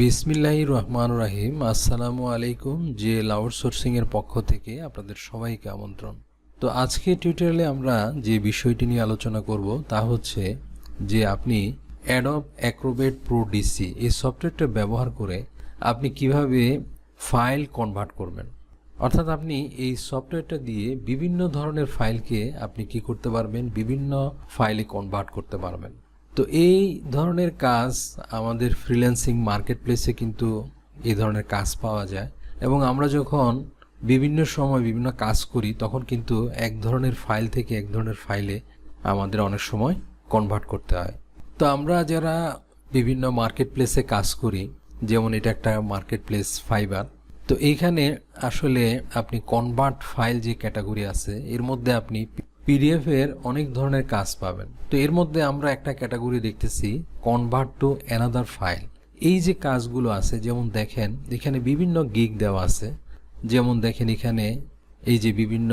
বিসমিল্লাহ রহমান রাহিম। আসসালামু আলাইকুম যে লাউড সোর্সিংয়ের পক্ষ থেকে আপনাদের সবাইকে আমন্ত্রণ। তো আজকে টিউটোরিয়ালে আমরা যে বিষয়টি নিয়ে আলোচনা করব তা হচ্ছে যে আপনি অ্যাডব অ্যাক্রোবেট প্রো ডিসি এই সফটওয়্যারটা ব্যবহার করে আপনি কীভাবে ফাইল কনভার্ট করবেন। অর্থাৎ আপনি এই সফটওয়্যারটা দিয়ে বিভিন্ন ধরনের ফাইলকে আপনি কি করতে পারবেন? বিভিন্ন ফাইলে কনভার্ট করতে পারবেন। তো এই ধরনের কাজ আমাদের ফ্রিল্যান্সিং মার্কেট প্লেসে কিন্তু এই ধরনের কাজ পাওয়া যায়। এবং আমরা যখন বিভিন্ন সময় বিভিন্ন কাজ করি, তখন কিন্তু এক ধরনের ফাইল থেকে এক ধরনের ফাইলে আমাদের অনেক সময় কনভার্ট করতে হয়। তো আমরা যারা বিভিন্ন মার্কেট প্লেসে কাজ করি, যেমন এটা একটা মার্কেট প্লেস ফাইবার তো এইখানে আসলে আপনি কনভার্ট ফাইল যে ক্যাটাগরি আছে, এর মধ্যে আপনি পিডিএফ এর অনেক ধরনের কাজ পাবেন। তো এর মধ্যে আমরা একটা ক্যাটাগরি দেখতেছি কনভার্ট টু অ্যানাদার ফাইল এই যে কাজগুলো আছে, যেমন দেখেন, এখানে বিভিন্ন গিগ দেওয়া আছে। যেমন দেখেন এখানে, এই যে বিভিন্ন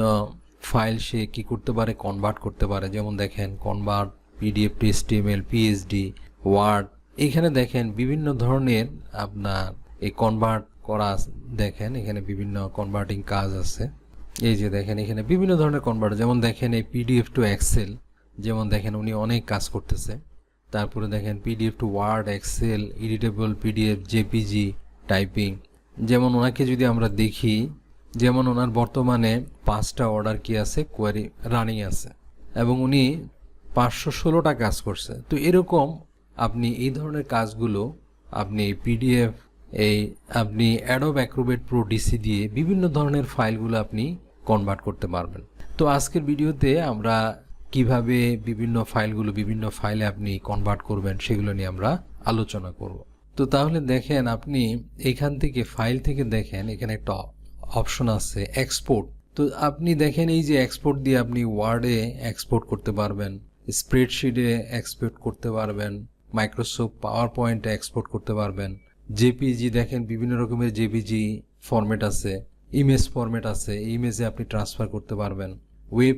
ফাইল সে কি করতে পারে কনভার্ট করতে পারে। যেমন দেখেন convert PDF to HTML PHD word এখানে দেখেন, বিভিন্ন ধরনের আপনার এই কনভার্ট করা দেখেন, এখানে বিভিন্ন কনভার্টিং কাজ আছে। এই যে দেখেন, এখানে বিভিন্ন ধরনের কনভার্ট যেমন দেখেন এই পিডিএফ টু এক্সেল যেমন দেখেন উনি অনেক কাজ করতেছে। তারপরে দেখেন PDF to word excel editable PDF JPG typing যেমন ওনাকে যদি আমরা দেখি, যেমন ওনার বর্তমানে পাঁচটা অর্ডার কি আছে? কোয়ারি রানিং আছে। এবং উনি পাঁচশো ষোলোটা কাজ করছে। তো এরকম আপনি এই ধরনের কাজগুলো আপনি পিডিএফ এই আপনি অ্যাডোব অ্যাক্রোবেট প্রো ডিসি দিয়ে বিভিন্ন ধরনের ফাইলগুলো আপনি কনভার্ট করতে পারবেন। তো আজকের ভিডিওতে আমরা কীভাবে বিভিন্ন ফাইলগুলো, বিভিন্ন ফাইলে আপনি কনভার্ট করবেন সেগুলো নিয়ে আমরা আলোচনা করব। তো তাহলে দেখেন আপনি এখান থেকে, ফাইল থেকে দেখেন এখানে একটা অপশন আছে এক্সপোর্ট তো আপনি দেখেন এই যে এক্সপোর্ট দিয়ে আপনি ওয়ার্ডে এক্সপোর্ট করতে পারবেন স্প্রেডশিটে এক্সপোর্ট করতে পারবেন মাইক্রোসফট পাওয়ার পয়েন্টে এক্সপোর্ট করতে পারবেন জেপিজি দেখেন বিভিন্ন রকমের জেপিজি ফরম্যাট আছে। ইমেজ ফরম্যাট আছে ইমেজে আপনি ট্রান্সফার করতে পারবেন। ওয়েব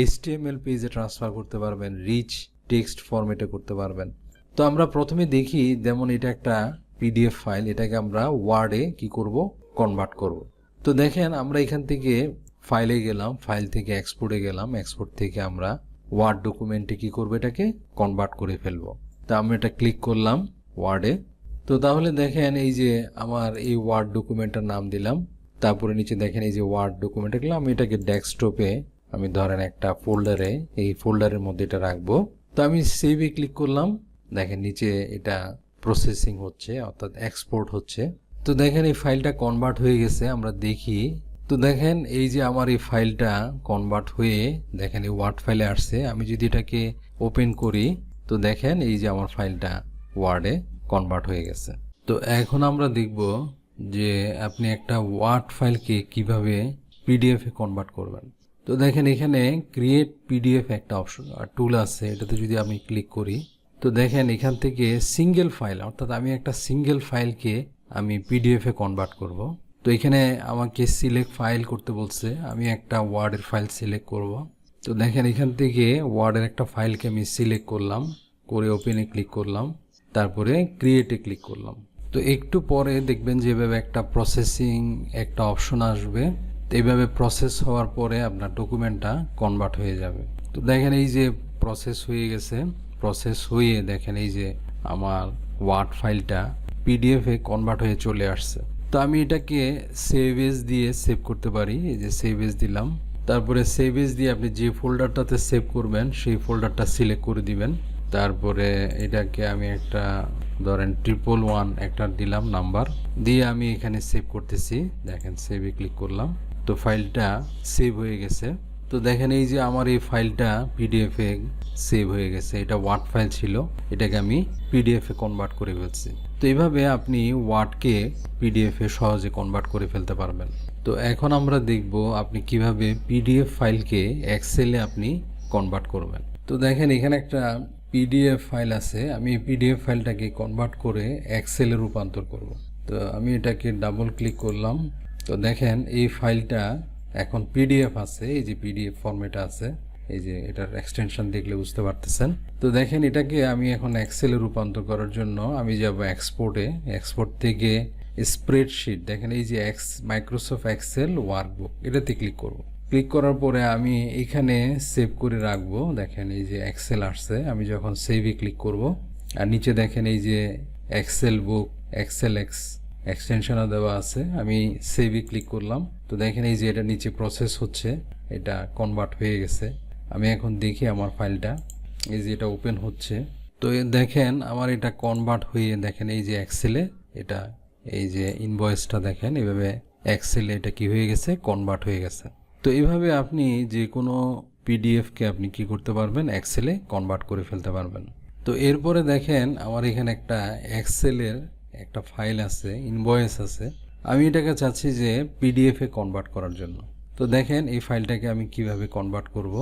এইচটিএমএল পেজে ট্রান্সফার করতে পারবেন রিচ টেক্সট ফরম্যাটে করতে পারবেন। তো আমরা প্রথমে দেখি, যেমন এটা একটা পিডিএফ ফাইল এটাকে আমরা ওয়ার্ডে কি করব? কনভার্ট করব। তো দেখেন, আমরা এখান থেকে ফাইলে গেলাম ফাইল থেকে এক্সপোর্টে গেলাম এক্সপোর্ট থেকে আমরা ওয়ার্ড ডকুমেন্টে কি করব? এটাকে কনভার্ট করে ফেলব। তো আমি এটা ক্লিক করলাম ওয়ার্ডে তো তাহলে দেখেন, এই যে আমার এই ওয়ার্ড ডকুমেন্টের নাম দিলাম। তারপরে নিচে দেখেন এই যে ওয়ার্ড ডকুমেন্ট এগুলো, আমি এটাকে ডেস্কটপে আমি ধরেন একটা ফোল্ডারে এই ফোল্ডারের মধ্যে এটা রাখব। তো আমি সেভে ক্লিক করলাম, দেখেন নিচে এটা প্রসেসিং হচ্ছে, অর্থাৎ এক্সপোর্ট হচ্ছে। তো দেখেন এই ফাইলটা কনভার্ট হয়ে গেছে, আমরা দেখি। তো দেখেন এই যে আমার এই ফাইলটা কনভার্ট হয়ে, দেখেন এই ওয়ার্ড ফাইলে আসছে। আমি যদি এটাকে ওপেন করি, তো দেখেন এই যে আমার ফাইলটা ওয়ার্ডে কনভার্ট হয়ে গেছে। তো এখন আমরা দেখব যে আপনি একটা ওয়ার্ড ফাইলকে কীভাবে পিডিএফ কনভার্ট করবেন। তো দেখেন এখানে ক্রিয়েট পিডিএফ একটা অপশন টুল আছে, এটাতে যদি আমি ক্লিক করি, তো দেখেন এখান থেকে সিঙ্গেল ফাইল অর্থাৎ আমি একটা সিঙ্গেল ফাইলকে আমি পিডিএফ কনভার্ট করব। তো এখানে আমাকে সিলেক্ট ফাইল করতে বলছে, আমি একটা ওয়ার্ডের ফাইল সিলেক্ট করব। তো দেখেন এখান থেকে ওয়ার্ডের একটা ফাইলকে আমি সিলেক্ট করলাম, করে ওপেনে ক্লিক করলাম, তারপরে ক্রিয়েটে ক্লিক করলাম। তো একটু পরে দেখবেন যে এভাবে একটা প্রসেসিং একটা অপশন আসবে। এইভাবে প্রসেস হওয়ার পরে আপনার ডকুমেন্টটা কনভার্ট হয়ে যাবে। তো দেখেন এই যে প্রসেস হয়ে গেছে। প্রসেস হয়ে দেখেন এই যে আমার ওয়ার্ড ফাইলটা পিডিএফে কনভার্ট হয়ে চলে আসছে। তো আমি এটাকে সেভ এজ দিয়ে সেভ করতে পারি। এই যে সেভ এজ দিলাম। তারপরে সেভ এজ দিয়ে আপনি যে ফোল্ডারটাতে সেভ করবেন, সেই ফোল্ডারটা সিলেক্ট করে দিবেন। তারপরে এটাকে আমি একটা ধরেন ট্রিপল ওয়ান একটা দিলাম নাম্বার দিয়ে আমি এখানে সেভ করতেছি। দেখেন সেভে ক্লিক করলাম। তো ফাইলটা সেভ হয়ে গেছে। তো দেখেন এই যে আমার এই ফাইলটা পিডিএফ সেভ হয়ে গেছে। এটা ওয়ার্ড ফাইল ছিল। এটাকে আমি পিডিএফ কনভার্ট করে ফেলছি। তো এইভাবে আপনি ওয়ার্ডকে পিডিএফ সহজে কনভার্ট করে ফেলতে পারবেন। তো এখন আমরা দেখব আপনি কীভাবে পিডিএফ ফাইলকে এক্সেলে আপনি কনভার্ট করবেন। তো দেখেন এখানে একটা পিডিএফ ফাইল আছে, আমি এই পিডিএফ ফাইলটাকে কনভার্ট করে এক্সেলে রূপান্তর করব। তো আমি এটাকে ডাবল ক্লিক করলাম। তো দেখেন, এই ফাইলটা এখন পিডিএফ আছে, এই যে পিডিএফ ফরম্যাটে আছে, এই যে এটার এক্সটেনশন দেখলে বুঝতে পারতেছেন। তো দেখেন, এটাকে আমি এখন এক্সেলে রূপান্তর করার জন্য আমি যাব এক্সপোর্টে এক্সপোর্ট থেকে স্প্রেডশিট দেখেন এই যে এক্স মাইক্রোসফট এক্সেল ওয়ার্কবুক এটাতে ক্লিক করব। ক্লিক করার পরে আমি এখানে সেভ করে রাখব। দেখেন এই যে এক্সেল আসছে, আমি যখন সেভে ক্লিক করব, আর নিচে দেখেন এই যে এক্সেল বুক এক্সেল এক্স এক্সটেনশনও দেওয়া আছে, আমি সেভে ক্লিক করলাম। তো দেখেন এই যে এটা নিচে প্রসেস হচ্ছে, এটা কনভার্ট হয়ে গেছে। আমি এখন দেখি আমার ফাইলটা, এই যে এটা ওপেন হচ্ছে। তো দেখেন আমার এটা কনভার্ট হয়ে, দেখেন এই যে এক্সেলে এটা এই যে ইনভয়েসটা দেখেন, এভাবে এক্সেলে এটা কি হয়ে গেছে কনভার্ট হয়ে গেছে। তো এইভাবে আপনি যে কোনো পিডিএফকে আপনি কি করতে পারবেন? এক্সেলে কনভার্ট করে ফেলতে পারবেন। তো এরপরে দেখেন, আমার এখানে একটা এক্সেলের একটা ফাইল আছে ইনভয়েস আছে। আমি এটাকে চাচ্ছি যে পিডিএফে কনভার্ট করার জন্য। তো দেখেন, এই ফাইলটাকে আমি কীভাবে কনভার্ট করব?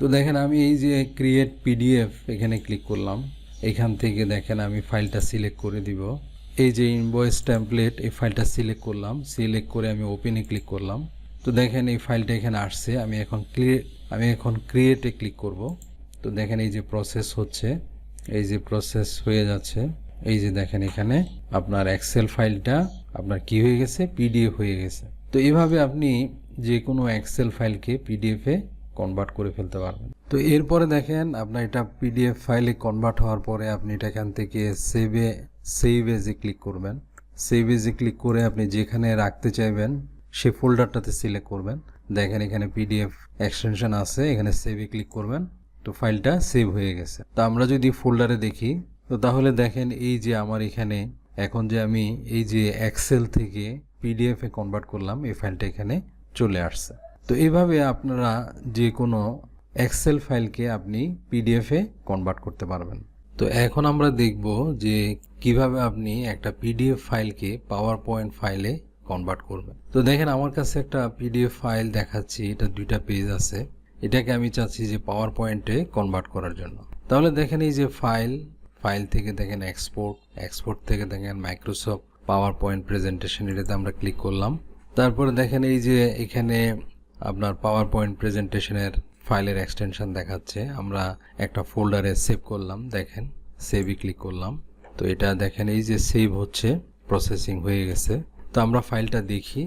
তো দেখেন, আমি এই যে ক্রিয়েট পিডিএফ এখানে ক্লিক করলাম। এখান থেকে দেখেন, আমি ফাইলটা সিলেক্ট করে দিব। এই যে ইনভয়েস টেমপ্লেট এই ফাইলটা সিলেক্ট করলাম। সিলেক্ট করে আমি ওপেনে ক্লিক করলাম। তো দেখেন এই ফাইলটা এখানে আসছে। আমি এখন ক্রিয়েট আমি এখন ক্রিয়েটে ক্লিক করব। তো দেখেন এই যে প্রসেস হচ্ছে, এই যে প্রসেস হয়ে যাচ্ছে। এই যে দেখেন এখানে আপনার এক্সেল ফাইলটা, আপনার কি হয়ে গেছে? পিডিএফ হয়ে গেছে। তো এভাবে আপনি যে কোনো এক্সেল ফাইলকে পিডিএফে কনভার্ট করে ফেলতে পারবেন। তো এরপরে দেখেন আপনার এটা পিডিএফ ফাইলে কনভার্ট হওয়ার পরে আপনি এটা এখান থেকে সেভে সেভ এজে ক্লিক করবেন সেভ এজে ক্লিক করে আপনি যেখানে রাখতে চাইবেন সেই ফোল্ডারটাতে সিলেক্ট করবেন। দেখেন এখানে পিডিএফ এক্সটেনশন আছে, এখানে সেভে ক্লিক করবেন। তো ফাইলটা সেভ হয়ে গেছে। তো আমরা যদি ফোল্ডারে দেখি, তো তাহলে দেখেন এই যে আমার এখানে, এখন যে আমি এই যে এক্সেল থেকে পিডিএফ এ কনভার্ট করলাম, এই ফাইলটা এখানে চলে আসছে। তো এইভাবে আপনারা যে কোনো এক্সেল ফাইলকে আপনি পিডিএফ এ কনভার্ট করতে পারবেন। তো এখন আমরা দেখব যে কীভাবে আপনি একটা পিডিএফ ফাইলকে পাওয়ার পয়েন্ট ফাইলে কনভার্ট করবেন তো দেখেন আমার কাছে একটা পিডিএফ ফাইল দেখাচ্ছি, এটা দুইটা পেজ আছে। এটাকে আমি চাচ্ছি যে পাওয়ার পয়েন্টে কনভার্ট করার জন্য। তাহলে দেখেন এই যে ফাইল ফাইল থেকে দেখেন এক্সপোর্ট এক্সপোর্ট থেকে দেখেন মাইক্রোসফট পাওয়ার পয়েন্ট প্রেজেন্টেশন এটাতে আমরা ক্লিক করলাম। তারপরে দেখেন এই যে এখানে আপনার পাওয়ার পয়েন্ট প্রেজেন্টেশনের ফাইলের এক্সটেনশন দেখাচ্ছে। আমরা একটা ফোল্ডারে সেভ করলাম, দেখেন সেভই ক্লিক করলাম। তো এটা দেখেন এই যে সেভ হচ্ছে প্রসেসিং হয়ে গেছে। তো আমরা ফাইলটা দেখি।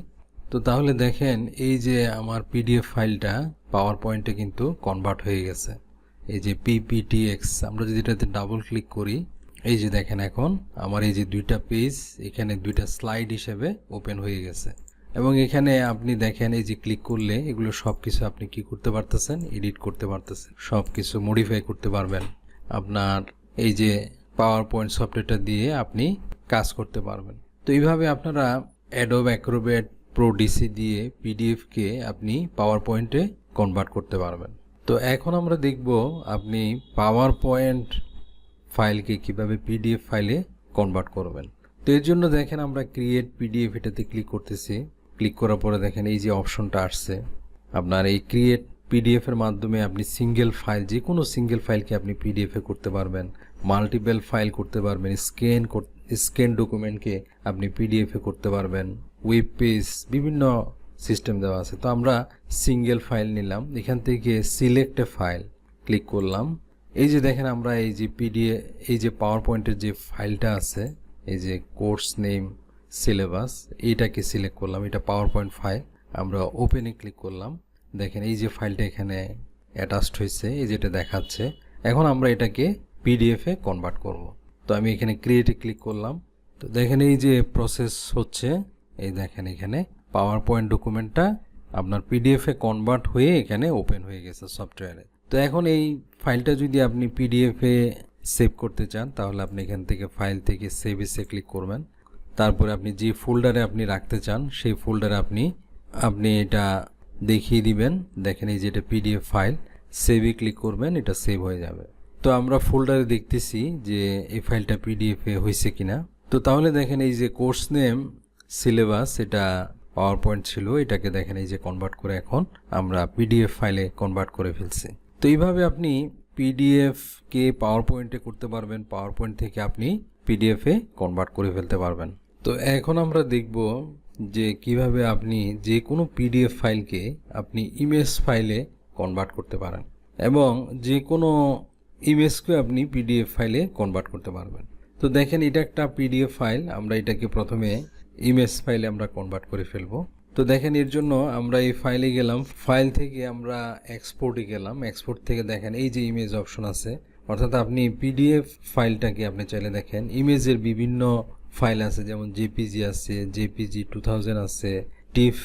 তো তাহলে দেখেন, এই যে আমার পিডিএফ ফাইলটা পাওয়ার পয়েন্টে কিন্তু কনভার্ট হয়ে গেছে। এই যে পিপিটিএক্স আমরা যদি এটাতে ডাবল ক্লিক করি, এই যে দেখেন এখন, আমার এই যে দুইটা পেজ এখানে দুইটা স্লাইড হিসেবে ওপেন হয়ে গেছে। এবং এখানে আপনি দেখেন, এই যে ক্লিক করলে এগুলো সব কিছু আপনি কি করতে পারতেছেন? এডিট করতে পারতেছেন। সব কিছু মডিফাই করতে পারবেন। আপনার এই যে পাওয়ার পয়েন্ট সফটওয়্যারটা দিয়ে আপনি কাজ করতে পারবেন। তো এইভাবে আপনারা অ্যাডোব অ্যাক্রোবেট প্রো ডিসি দিয়ে পিডিএফকে আপনি পাওয়ার পয়েন্টে কনভার্ট করতে পারবেন। তো এখন আমরা দেখব আপনি পাওয়ার পয়েন্ট ফাইলকে কীভাবে পিডিএফ ফাইলে কনভার্ট করবেন। তো এর জন্য দেখেন আমরা ক্রিয়েট পিডিএফ এটাতে ক্লিক করতেছি। ক্লিক করার পরে দেখেন এই যে অপশনটা আসছে। আপনার এই ক্রিয়েট পিডিএফ এর মাধ্যমে আপনি সিঙ্গেল ফাইল যে কোনো সিঙ্গেল ফাইলকে আপনি পিডিএফ করতে পারবেন। মাল্টিপল ফাইল করতে পারবেন স্ক্যান স্ক্যান ডকুমেন্টকে আপনি পিডিএফ করতে পারবেন ওয়েব পেজ বিভিন্ন সিস্টেম দেওয়া আছে। তো আমরা সিঙ্গেল ফাইল নিলাম, এখান থেকে সিলেক্ট এ ফাইল ক্লিক করলাম। এই যে দেখেন আমরা এই যে পিডিএ এই যে পাওয়ার পয়েন্টের যে ফাইলটা আছে, এই যে কোর্স নেম সিলেবাস এইটাকে সিলেক্ট করলাম, এটা পাওয়ার পয়েন্ট ফাইল আমরা ওপেনে ক্লিক করলাম। দেখেন এই যে ফাইলটা এখানে অ্যাটাচড হয়েছে, এই যেটা দেখাচ্ছে। এখন আমরা এটাকে পিডিএফে কনভার্ট করব। তো আমি এখানে ক্রিয়েটে ক্লিক করলাম। তো দেখেন এই যে প্রসেস হচ্ছে, এই দেখেন এখানে পাওয়ার পয়েন্ট ডকুমেন্টটা আপনার পিডিএফে কনভার্ট হয়ে এখানে ওপেন হয়ে গেছে সফটওয়্যারে তো এখন এই ফাইলটা যদি আপনি পিডিএফে সেভ করতে চান, তাহলে আপনি এখান থেকে ফাইল থেকে সেভ এসে ক্লিক করবেন। তারপরে আপনি যে ফোল্ডারে আপনি রাখতে চান, সেই ফোল্ডারে আপনি আপনি এটা দেখিয়ে দিবেন। দেখেন এই যে এটা পিডিএফ ফাইল সেভে ক্লিক করবেন, এটা সেভ হয়ে যাবে। তো আমরা ফোল্ডারে দেখতেছি যে এই ফাইলটা পিডিএফে হয়েছে কিনা। তো তাহলে দেখেন এই যে কোর্স নেম, সিলেবাস, এটা পাওয়ার পয়েন্ট ছিল, এটাকে দেখেন এই যে কনভার্ট করে এখন আমরা পিডিএফ ফাইলে কনভার্ট করে ফেলছি। তো এইভাবে আপনি পিডিএফ কে পাওয়ার পয়েন্টে করতে পারবেন পাওয়ার পয়েন্ট থেকে আপনি পিডিএফ এ কনভার্ট করে ফেলতে পারবেন। তো এখন আমরা দেখব যে কীভাবে আপনি যে কোনো পিডিএফ ফাইলকে আপনি ইমেজ ফাইলে কনভার্ট করতে পারেন। এবং যে কোনো ইমেজকে আপনি পিডিএফ ফাইলে কনভার্ট করতে পারবেন। তো দেখেন, এটা একটা পিডিএফ ফাইল আমরা এটাকে প্রথমে ইমেজ ফাইলে আমরা কনভার্ট করে ফেলব। তো দেখেন, এর জন্য আমরা এই ফাইলে গেলাম। ফাইল থেকে আমরা এক্সপোর্টে গেলাম। এক্সপোর্ট থেকে দেখেন, এই যে ইমেজ অপশন আছে, অর্থাৎ আপনি পিডিএফ ফাইলটাকে আপনি চাইলে দেখেন ইমেজের বিভিন্ন ফাইল আছে, যেমন জেপিজি আছে জেপিজি টু আছে টিফ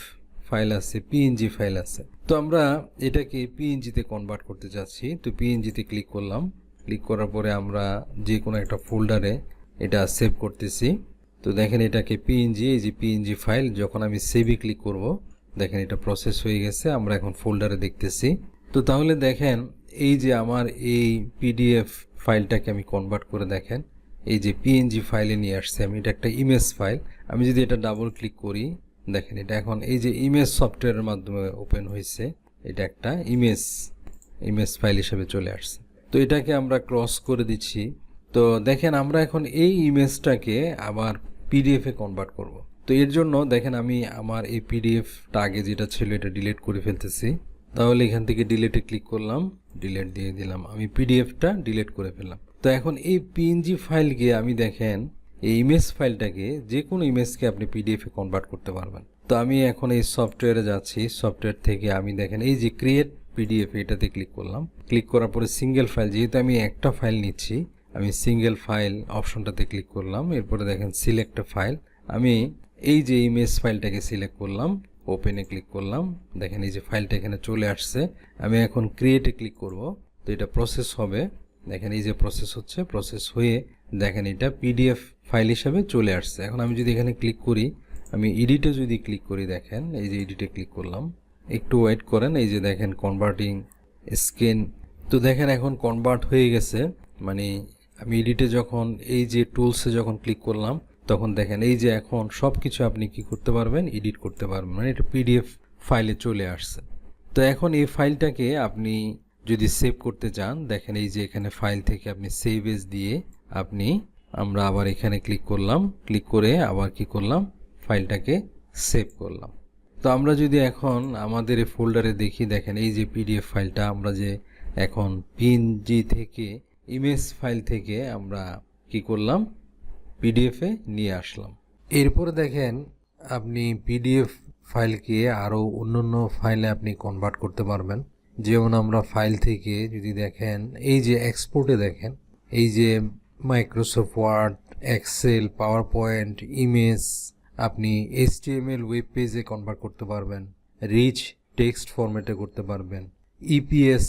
ফাইল আছে পিএনজি ফাইল আছে। তো আমরা এটাকে পিএনজিতে কনভার্ট করতে চাচ্ছি তো পিএনজিতে ক্লিক করলাম। ক্লিক করার পরে আমরা যে কোনো একটা ফোল্ডারে এটা সেভ করতেছি। তো দেখেন এটাকে পিএনজি এই যে পিএনজি ফাইল যখন আমি সেভে ক্লিক করব, দেখেন এটা প্রসেস হয়ে গেছে, আমরা এখন ফোল্ডারে দেখতেছি। তো তাহলে দেখেন, এই যে আমার এই পিডিএফ ফাইলটাকে আমি কনভার্ট করে দেখেন, এই যে পিএনজি ফাইলে নিয়ে আসছে, আমি এটা একটা ইমেজ ফাইল আমি যদি এটা ডাবল ক্লিক করি দেখেন, এটা এখন এই যে ইমেজ সফটওয়্যারের মাধ্যমে ওপেন হয়েছে, এটা একটা ইমেজ ইমেজ ফাইল হিসেবে চলে আসছে। তো এটাকে আমরা ক্রস করে দিচ্ছি। তো দেখেন, আমরা এখন এই ইমেজটাকে আবার পিডিএফে কনভার্ট করব। তো এর জন্য দেখেন, আমি আমার এই পিডিএফটা আগে যেটা ছিল, এটা ডিলিট করে ফেলতেছি। তাহলে এখান থেকে ডিলেটে ক্লিক করলাম ডিলেট দিয়ে দিলাম। আমি পিডিএফটা ডিলিট করে ফেললাম। তো এখন এই পিএনজি ফাইলকে আমি দেখেন এই ইমেজ ফাইলটাকে যে কোনো ইমেজকে আপনি পিডিএফে কনভার্ট করতে পারবেন। তো আমি এখন এই সফটওয়্যারে যাচ্ছি। সফটওয়্যার থেকে আমি দেখেন, এই যে ক্রিয়েট পিডিএফ এটাতে ক্লিক করলাম। ক্লিক করার পরে সিঙ্গেল ফাইল যেহেতু আমি একটা ফাইল নিচ্ছি, আমি সিঙ্গেল ফাইল অপশনটাতে ক্লিক করলাম। এরপরে দেখেন সিলেক্ট ফাইল আমি এই যে ইমেজ ফাইলটাকে সিলেক্ট করলাম ওপেনে ক্লিক করলাম। দেখেন, এই যে ফাইলটা এখানে চলে আসছে। আমি এখন ক্রিয়েটে ক্লিক করব। তো এটা প্রসেস হবে। দেখেন, এই যে প্রসেস হচ্ছে প্রসেস হয়ে দেখেন, এটা পিডিএফ ফাইল হিসাবে চলে আসছে। এখন আমি যদি এখানে ক্লিক করি, আমি এডিটে যদি ক্লিক করি, দেখেন, এই যে এডিটে ক্লিক করলাম, একটু ওয়েট করেন, এই যে দেখেন কনভার্টিং স্ক্যান তো দেখেন এখন কনভার্ট হয়ে গেছে মানে আমি এডিটে যখন, এই যে টুলসে যখন ক্লিক করলাম, তখন দেখেন, এই যে এখন সব কিছু আপনি কি করতে পারবেন? এডিট করতে পারবেন মানে এটা পিডিএফ ফাইলে চলে আসছে। তো এখন এই ফাইলটাকে আপনি যদি সেভ করতে চান, দেখেন এই যে এখানে ফাইল থেকে আপনি সেভ এজ দিয়ে আপনি আমরা আবার এখানে ক্লিক করলাম। ক্লিক করে আবার কি করলাম? ফাইলটাকে সেভ করলাম। তো আমরা যদি এখন আমাদের এই ফোল্ডারে দেখি, দেখেন এই যে পিডিএফ ফাইলটা, আমরা যে এখন পিএনজি থেকে ইমেজ ফাইল থেকে আমরা কি করলাম? পিডিএফে নিয়ে আসলাম। এরপরে দেখেন, আপনি পিডিএফ ফাইলকে আরও অন্য অন্য ফাইলে আপনি কনভার্ট করতে পারবেন। যেমন আমরা ফাইল থেকে যদি দেখেন, এই যে এক্সপোর্টে দেখেন, এই যে Microsoft Word Excel PowerPoint image আপনি এইচটিএমএল ওয়েব পেজে কনভার্ট করতে পারবেন। রিচ টেক্সট ফরম্যাটে করতে পারবেন। ইপিএস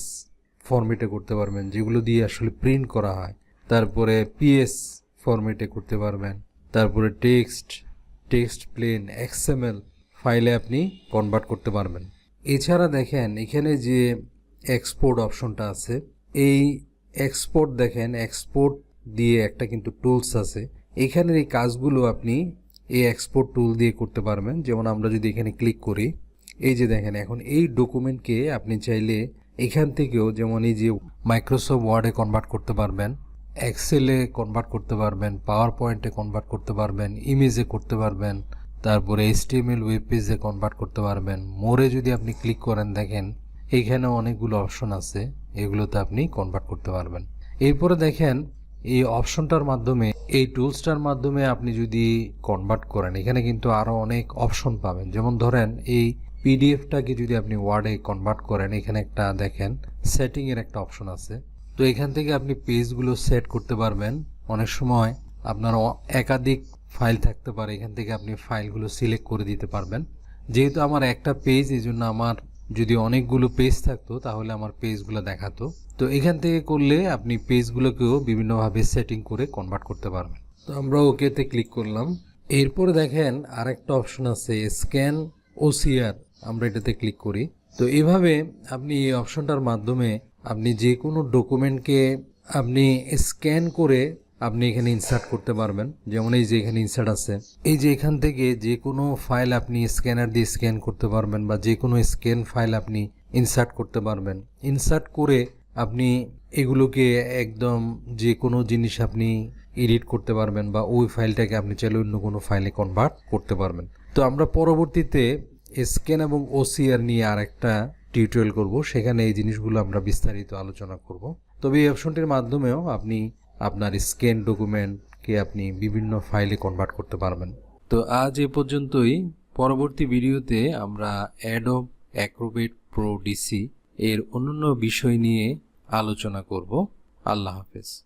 ফরম্যাটে করতে পারবেন, যেগুলো দিয়ে আসলে প্রিন্ট করা হয়। তারপরে পিএস ফরম্যাটে করতে পারবেন। তারপরে টেক্সট টেক্সট প্লেন এক্সএমএল ফাইলে আপনি কনভার্ট করতে পারবেন। এছাড়া দেখেন, এখানে যে এক্সপোর্ট অপশনটা আছে, এই এক্সপোর্ট দেখেন এক্সপোর্ট দিয়ে একটা কিন্তু টুলস আছে। এখানের এই কাজগুলো আপনি এই এক্সপোর্ট টুল দিয়ে করতে পারবেন। যেমন আমরা যদি এখানে ক্লিক করি, এই যে দেখেন, এখন এই ডকুমেন্টকে আপনি চাইলে এখান থেকেও যেমন এই যে মাইক্রোসফট ওয়ার্ডে কনভার্ট করতে পারবেন এক্সেলে কনভার্ট করতে পারবেন পাওয়ার পয়েন্টে কনভার্ট করতে পারবেন ইমেজে করতে পারবেন, তারপরে এইচটিএমএল ওয়েব পেজে কনভার্ট করতে পারবেন। মোরে যদি আপনি ক্লিক করেন, দেখেন এইখানে অনেকগুলো অপশন আছে, এগুলোতে আপনি কনভার্ট করতে পারবেন। এরপরে দেখেন এই অপশনটার মাধ্যমে, এই টুলসটার মাধ্যমে আপনি যদি কনভার্ট করেন, এখানে কিন্তু আরও অনেক অপশন পাবেন। যেমন ধরেন, এই পিডিএফটাকে যদি আপনি ওয়ার্ডে কনভার্ট করেন, এখানে একটা দেখেন সেটিংয়ের একটা অপশন আছে। তো এখান থেকে আপনি পেজগুলো সেট করতে পারবেন। অনেক সময় আপনার একাধিক ফাইল থাকতে পারে, এখান থেকে আপনি ফাইলগুলো সিলেক্ট করে দিতে পারবেন। যেহেতু আমার একটা পেজ এই জন্য আমার যদি অনেকগুলো পেজ থাকতো, তাহলে আমার পেজগুলো দেখাতো। তো এখান থেকে করলে আপনি পেজগুলোকেও বিভিন্নভাবে সেটিং করে কনভার্ট করতে পারবেন। তো আমরা ওকেতে ক্লিক করলাম। এরপরে দেখেন আরেকটা অপশন আছে স্ক্যান ওসিআর আমরা এটাতে ক্লিক করি। তো এভাবে আপনি এই অপশনটার মাধ্যমে আপনি যে কোনো ডকুমেন্টকে আপনি স্ক্যান করে আপনি এখানে ইনসার্ট করতে পারবেন। যেমন এই যে এখানে ইনসার্ট আছে। এই যে এখান থেকে যে কোনো ফাইল আপনি স্ক্যানার দিয়ে স্ক্যান করতে পারবেন বা যে কোনো স্ক্যান ফাইল আপনি ইনসার্ট করতে পারবেন। ইনসার্ট করে আপনি এগুলোকে একদম যে কোনো জিনিস আপনি এডিট করতে পারবেন বা ওই ফাইলটাকে আপনি চাইলে অন্য কোনো ফাইলে কনভার্ট করতে পারবেন। তো আমরা পরবর্তীতে স্ক্যান এবং ওসিআর নিয়ে আর একটা টিউটোরিয়াল করব। সেখানে এই জিনিসগুলো আমরা বিস্তারিত আলোচনা করব। তবে এই অপশনটির মাধ্যমেও আপনি আপনার স্ক্যান ডকুমেন্টকে আপনি বিভিন্ন ফাইলে কনভার্ট করতে পারবেন। তো আজ এ পর্যন্তই। পরবর্তী ভিডিওতে আমরা অ্যাডব অ্যাক্রোবেট প্রো ডিসি এর অন্যান্য বিষয় নিয়ে আলোচনা করব। আল্লাহ হাফেজ।